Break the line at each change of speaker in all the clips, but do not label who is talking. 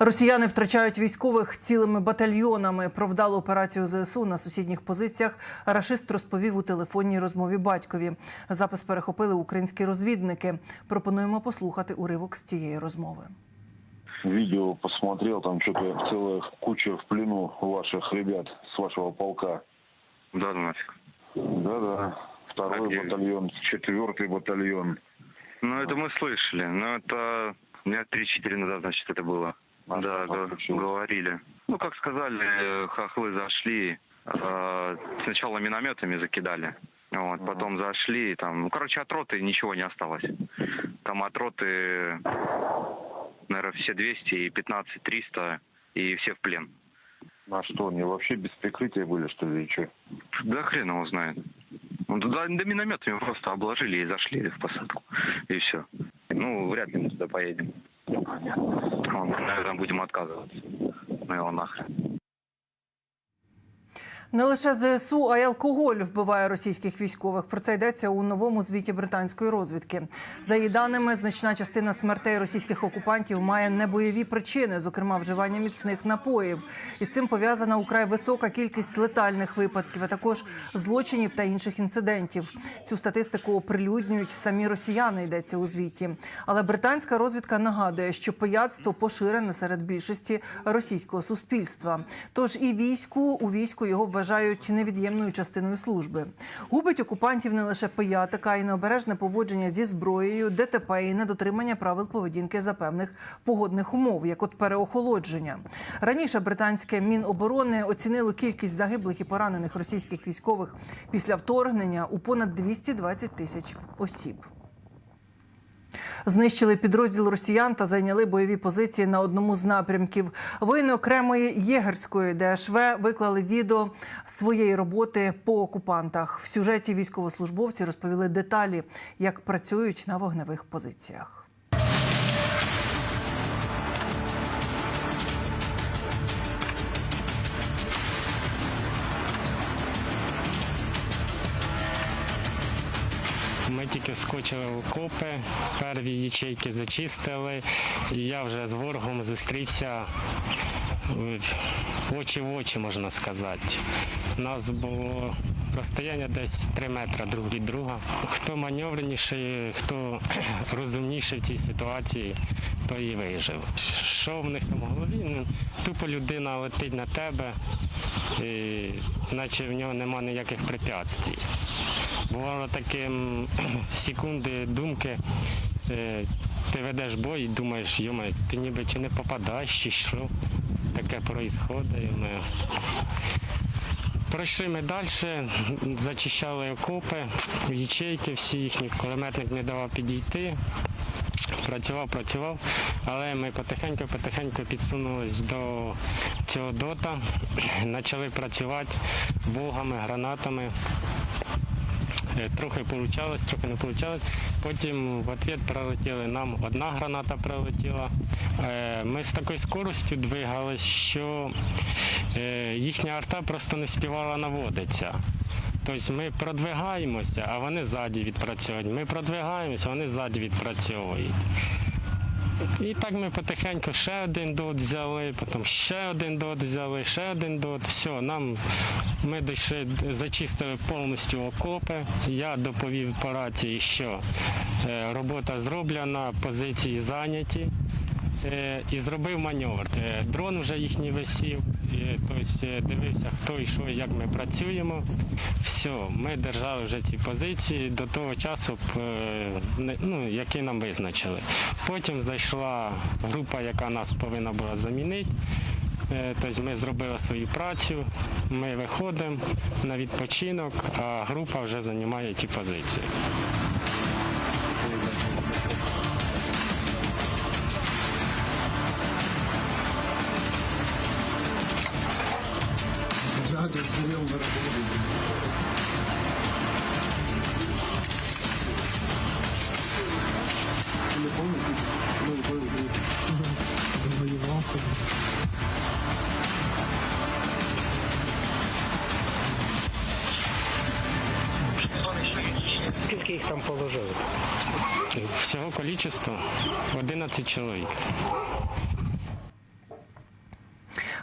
Росіяни втрачають військових цілими батальйонами. Про вдалу операцію ЗСУ на сусідніх позиціях рашист розповів у телефонній розмові батькові. Запис перехопили українські розвідники. Пропонуємо послухати уривок з цієї розмови.
Видео посмотрел, там что-то целая куча в плену ваших ребят с вашего полка.
Да, ну нафиг.
Да-да. Второй
А где?
батальон, четвертый батальон.
Ну, это мы слышали. Но это дня 3-4 назад, значит, это было. Да, говорили. Ну, как сказали, э, хохлы зашли. э, Сначала минометами закидали. Вот, потом зашли, там, ну, короче, от роты ничего не осталось. Там от роты, наверное, все 200 и 15 300 и все в плен.
А что, они вообще без прикрытия были, что ли, или что?
Да хрен его знает. Ну, Да, да минометами просто обложили и зашли в посадку. И все. Ну, вряд ли мы туда поедем. Мы, наверное, будем отказываться. Ну его нахрен.
Не лише ЗСУ, а й алкоголь вбиває російських військових. Про це йдеться у новому звіті британської розвідки. За її даними, значна частина смертей російських окупантів має небойові причини, зокрема вживання міцних напоїв. Із цим пов'язана украй висока кількість летальних випадків, а також злочинів та інших інцидентів. Цю статистику оприлюднюють самі росіяни. Йдеться у звіті. Але британська розвідка нагадує, що пияцтво поширене серед більшості російського суспільства. Тож і війську у війську його вважають невід'ємною частиною служби. Губить окупантів не лише пиятика, і необережне поводження зі зброєю, ДТП і недотримання правил поведінки за певних погодних умов, як от переохолодження. Раніше британське міноборони оцінило кількість загиблих і поранених російських військових після вторгнення у понад 220 тисяч осіб. Знищили підрозділ росіян та зайняли бойові позиції на одному з напрямків. Воїни окремої єгерської ДШВ виклали відео своєї роботи по окупантах. В сюжеті військовослужбовці розповіли деталі, як працюють на вогневих позиціях.
Ми тільки вскочили в окопи, перві ячейки зачистили, і я вже з ворогом зустрівся очі в очі, можна сказати. Нас було розстояння десь 3 метри друг від друга. Хто маневреніший, хто розумніший в цій ситуації, той і вижив. Що в них там в голові? Ну, тупо людина летить на тебе, і, наче в нього нема ніяких препятствий. Бувало таке секунди думки. е, Ти ведеш бой і думаєш, йома, ти ніби чи не попадаєш, чи що. Таке відбувається. Пройшли ми далі, зачищали окопи, ячейки всі їхні, кулеметник не давав підійти. Працював, працював, але ми потихеньку-потихеньку підсунулись до цього дота, почали працювати богами, гранатами. Е, Трохи вийшло, трохи не вийшло. Потім в відповідь прилетіли нам одна граната прилетіла. Е, Ми з такою скоростю двигалися, що е, їхня арта просто не співала наводитися. Тобто ми продвигаємося, а вони ззаді відпрацьовують. Ми продвигаємося, вони ззаді відпрацьовують. І так ми потихеньку ще один дот взяли, потім ще один дот взяли, ще один дот. Все, нам ми дійшли, зачистили повністю окопи. Я доповів по рації, що е, робота зроблена, позиції зайняті. Е, І зробив маневр. Е, Дрон вже їхній висів, тобто е, дивився, хто і що, як ми працюємо. Все, ми держали вже ці позиції до того часу, ну, який нам визначили. Потім зайшла група, яка нас повинна була замінити. Тобто ми зробили свою працю, ми виходимо на відпочинок, а група вже займає ті позиції.
Там положили?
Всього кількість 11 чоловік.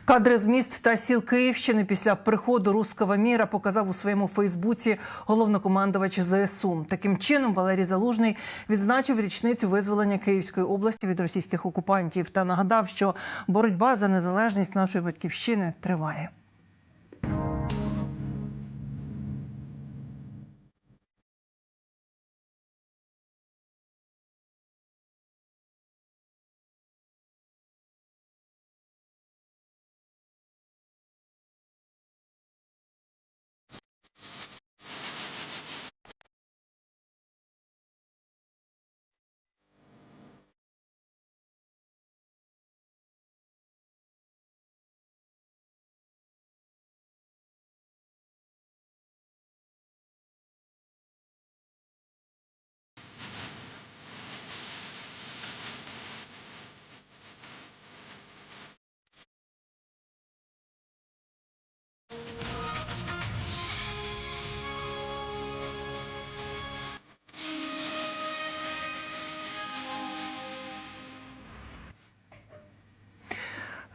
Кадри з міст та сіл Київщини після приходу руского міра показав у своєму Фейсбуці головнокомандувач ЗСУ. Таким чином Валерій Залужний відзначив річницю визволення Київської області від російських окупантів та нагадав, що боротьба за незалежність нашої батьківщини триває.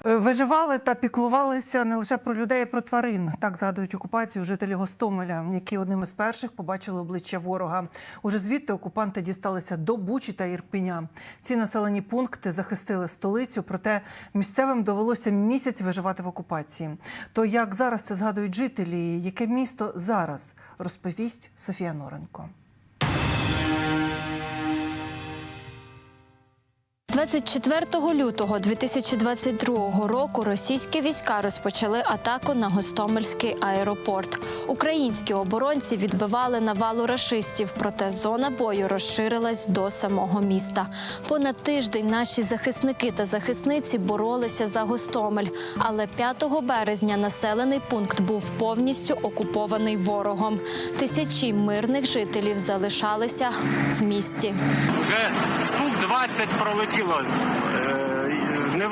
Виживали та піклувалися не лише про людей, а про тварин. Так згадують окупацію жителі Гостомеля, які одним із перших побачили обличчя ворога. Уже звідти окупанти дісталися до Бучі та Ірпіня. Ці населені пункти захистили столицю, проте місцевим довелося місяць виживати в окупації. То як зараз це згадують жителі? Яке місто зараз розповість Софія Норенко.
24 лютого 2022 року російські війська розпочали атаку на Гостомельський аеропорт. Українські оборонці відбивали навалу рашистів, проте зона бою розширилась до самого міста. Понад тиждень наші захисники та захисниці боролися за Гостомель, але 5 березня населений пункт був повністю окупований ворогом. Тисячі мирних жителів залишалися в місті.
Вже штук 20 пролетіло. Е, Не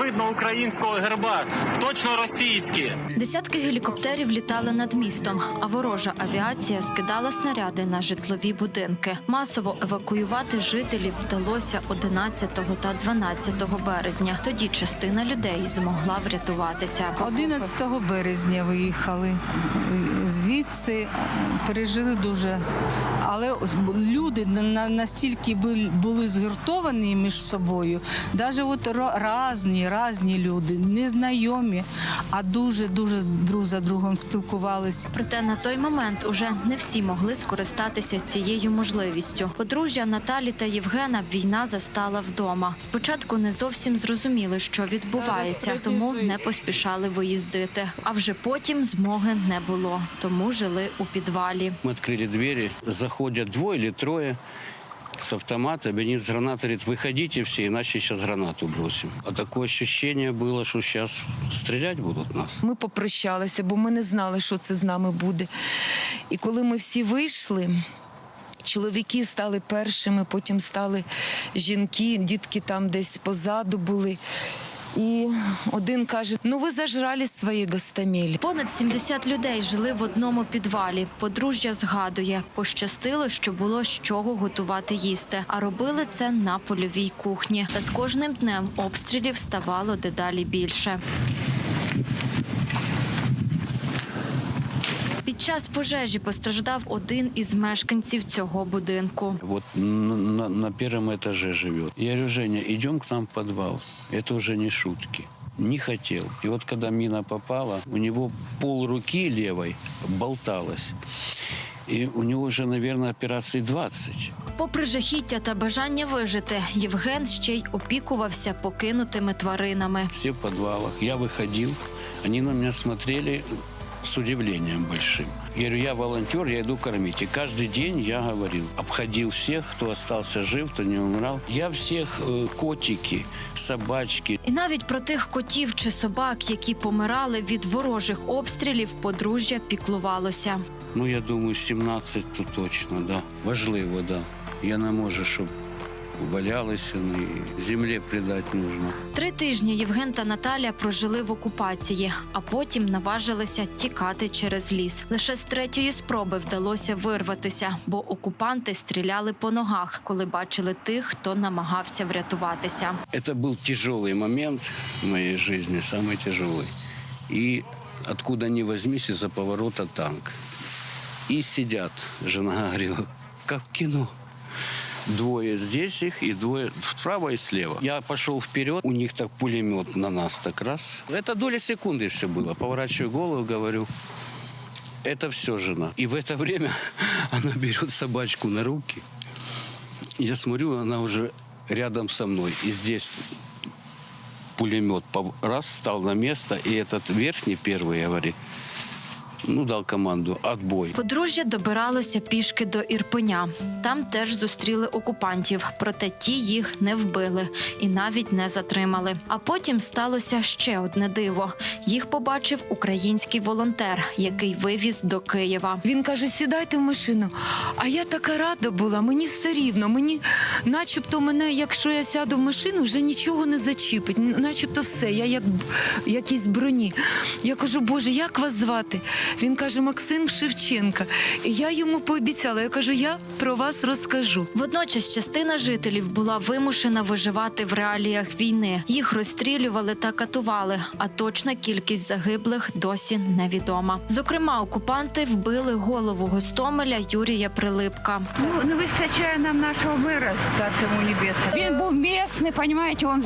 видно українського герба, точно російські.
Десятки гелікоптерів літали над містом, а ворожа авіація скидала снаряди на житлові будинки. Масово евакуювати жителів вдалося 11 та 12 березня. Тоді частина людей змогла врятуватися.
11 березня виїхали. Звідси пережили дуже. Але люди на- настільки були- згуртовані між собою, навіть от ро- різні, люди, незнайомі, а дуже дуже друг за другом спілкувалися.
Проте на той момент уже не всі могли скористатися цією можливістю. Подружжя Наталі та Євгена війна застала вдома. Спочатку не зовсім зрозуміли, що відбувається, тому не поспішали виїздити. А вже потім змоги не було, тому жили у підвалі.
Мы открыли двери, заходят двое или трое с автомата, они с гранаты, говорит, выходите все, иначе сейчас гранату бросим. А такое ощущение было, что сейчас стрелять будут нас.
Ми попрощалися, бо ми не знали, що це з нами буде. І коли ми всі вийшли, чоловіки стали першими, потім стали жінки, дітки там десь позаду були. І один каже: ну ви зажрали свої гостомелі.
Понад 70 людей жили в одному підвалі. Подружжя згадує, пощастило, що було з чого готувати їсти, а робили це на польовій кухні. Та з кожним днем обстрілів ставало дедалі більше. Під час пожежі постраждав один із мешканців цього будинку.
Вот на, на- на первом этаже живет. Я говорю, Женя, идем к нам в подвал. Это уже не шутки. Не хотел. И вот когда мина попала, у него пол руки левой болталась. И у него уже, наверное, операций 20.
Попри жахіття та бажання вижити, Євген ще й опікувався покинутими тваринами.
Все в подвалах. Я выходил, они на меня смотрели с удивлением большим. Я говорю, я волонтер, я иду кормить. И каждый день я говорил, обходил всех, кто остался жив, кто не умирал. Я всех э, котики, собачки,
І навіть про тих котів чи собак, які помирали від ворожих обстрілів, подружжя піклувалося.
ну я думаю, 17 то точно, да. Важливо, да. Я не можу, щоб валялися, ну, і землі придати нужно.
Три тижні Євген та Наталя прожили в окупації, а потім наважилися тікати через ліс. Лише з третьої спроби вдалося вирватися, бо окупанти стріляли по ногах, коли бачили тих, хто намагався врятуватися.
Это был тяжелый момент в моей жизни, самый тяжелый. и откуда ни возьмись, из-за поворота танк. И сидят, жена говорила, как в кино. Двое здесь их и двое справа и слева. Я пошел вперед, у них так пулемет на нас так раз. Это доля секунды все было. Поворачиваю голову, говорю, это все жена. И в это время она берет собачку на руки. Я смотрю, она уже рядом со мной. И здесь пулемет раз стал на место, и этот верхний первый говорит, ну, дал команду «отбой».
Подружжя добиралося пішки до Ірпеня. Там теж зустріли окупантів, проте ті їх не вбили і навіть не затримали. А потім сталося ще одне диво: їх побачив український волонтер, який вивіз до Києва.
Він каже: сідайте в машину. А я така рада була, мені все рівно. Мені, начебто, мене, якщо я сяду в машину, вже нічого не зачіпить. Начебто все, я як якійсь броні. Я кажу, Боже, як вас звати? Він каже, Максим Шевченка. І я йому пообіцяла. Я кажу, я про вас розкажу.
Водночас частина жителів була вимушена виживати в реаліях війни. Їх розстрілювали та катували, а точна кількість загиблих досі невідома. Зокрема, окупанти вбили голову Гостомеля Юрія Прилипка.
Ну, не вистачає нам нашого мера, царство йому небесне. Він був місний, розумієте, він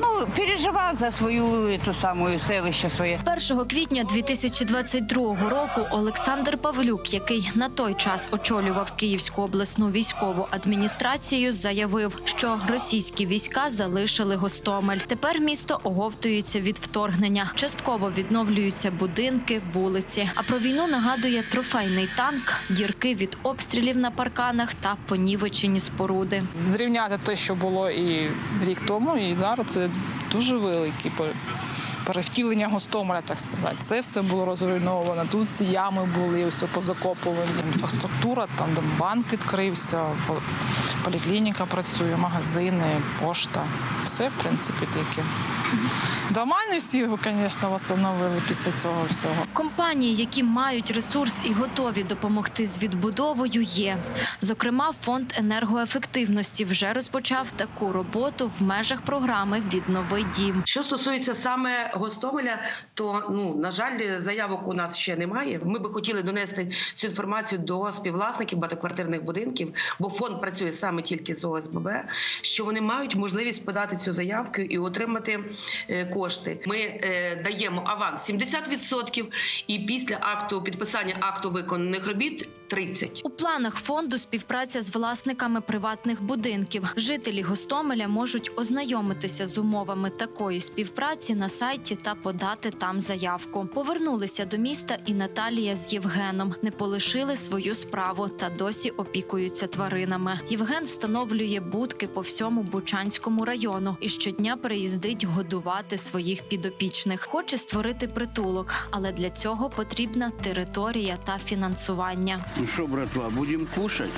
ну, переживав за свою ту саму селище своє.
1 квітня 2022 року Олександр Павлюк, який на той час очолював Київську обласну військову адміністрацію, заявив, що російські війська залишили Гостомель. Тепер місто оговтується від вторгнення. Частково відновлюються будинки, вулиці. А про війну нагадує трофейний танк, дірки від обстрілів на парканах та понівечені споруди.
зрівняти те, що було і рік тому, і зараз це дуже великі пере- перевтілення Гостомеля, так сказати. Це все було розруйновано. Тут ці ями були, все позакопувані. Інфраструктура, там де банк відкрився, поліклініка працює, магазини, пошта. Все, в принципі, таке. Дома не всі, звісно, встановили після цього всього.
Компанії, які мають ресурс і готові допомогти з відбудовою, є. Зокрема, фонд енергоефективності вже розпочав таку роботу в межах програми Віднови дім.
Що стосується саме Гостомеля, то ну на жаль, заявок у нас ще немає. Ми би хотіли донести цю інформацію до співвласників багатоквартирних будинків, бо фонд працює саме тільки з ОСББ, що вони мають можливість подати цю заявку і отримати кошти. Ми е, даємо аванс 70% і після акту підписання акту виконаних робіт 30%.
У планах фонду співпраця з власниками приватних будинків. Жителі Гостомеля можуть ознайомитися з умовами такої співпраці на сайті та подати там заявку. Повернулися до міста і Наталія з Євгеном. Не полишили свою справу та досі опікуються тваринами. Євген встановлює будки по всьому Бучанському району і щодня приїздить годувати своїх підопічних. Хоче створити притулок, але для цього потрібна територія та фінансування.
Ну що, братва, будем кушать?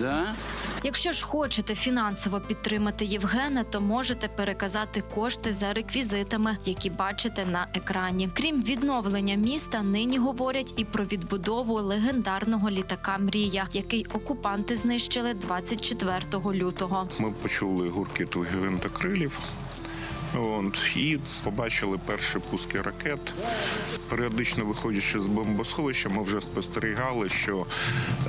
Да?
Якщо ж хочете фінансово підтримати Євгена, то можете переказати кошти за реквізитами, які бачите на екрані. Крім відновлення міста, нині говорять і про відбудову легендарного літака Мрія, який окупанти знищили 24 лютого.
Ми почули гуркіт гвинтокрилів. От, і побачили перші пуски ракет. Періодично виходячи з бомбосховища, ми вже спостерігали, що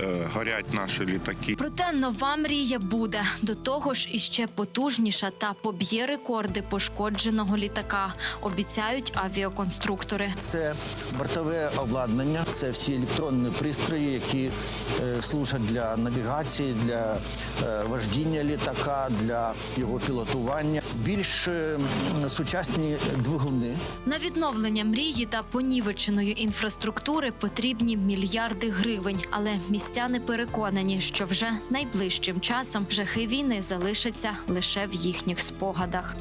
е, горять наші літаки.
Проте нова мрія буде до того ж іще потужніша та поб'є рекорди пошкодженого літака. Обіцяють авіаконструктори.
Це бортове обладнання, це всі електронні пристрої, які е, служать для навігації, для е, вождіння літака, для його пілотування. Більш е, м, сучасні двигуни.
На відновлення мрії та понівеченої інфраструктури потрібні мільярди гривень, але містяни переконані, що вже найближчим часом жахи війни залишаться лише в їхніх спогадах.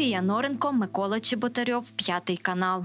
Софія Норенко, Микола Чеботарьов, п'ятий канал.